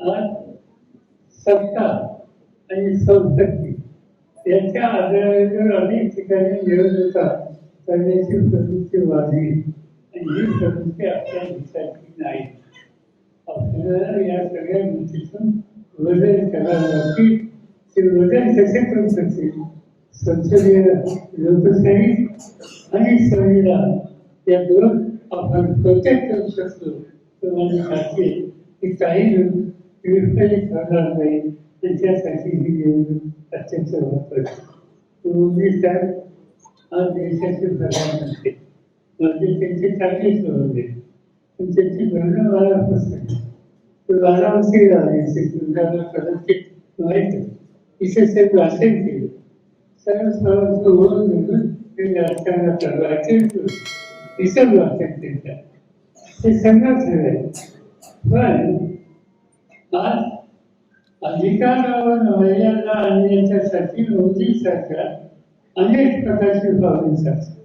आज सत्ता आणि संसक्ती याच्या आधारावर अनेक ठिकाणी निवडणुका करण्याची प्रवृत्ती वाढली. आणि ही प्रवृत्ती आपल्या देशाची नाही. आपल्याला या सगळ्या गोष्टीतून वजन करावं लागतील ते वजन कसे करू शकतील संसदीय लोकशाही आणि संविधान या दोन आपण प्रोटेक्ट करू शकतो. तुम्हाला खात्री की काही लोक विस्कळीत झाला नाही त्याच्यासाठी ही निवडणूक अत्यंत महत्वाची मोदी साहेब आज देशाचे प्रधानमंत्री. म्हणजे त्यांचे चांगली सवय आहे. पण त्यांची भरणं मला पसंत वाराणसी राहण्याचे तुम्हाला कदाचित माहीत आहे. इथे ते भाषण केलं. सर्व सर्व ओळख घेऊन ते राजकारणात वाचायचं इथं वाचन त्यांच्या ते सगळं ठरलंय पण आज अधिकारावर महिलांना आणण्याच्यासाठी मोदी सरकार अनेक प्रकारची पावले सरकार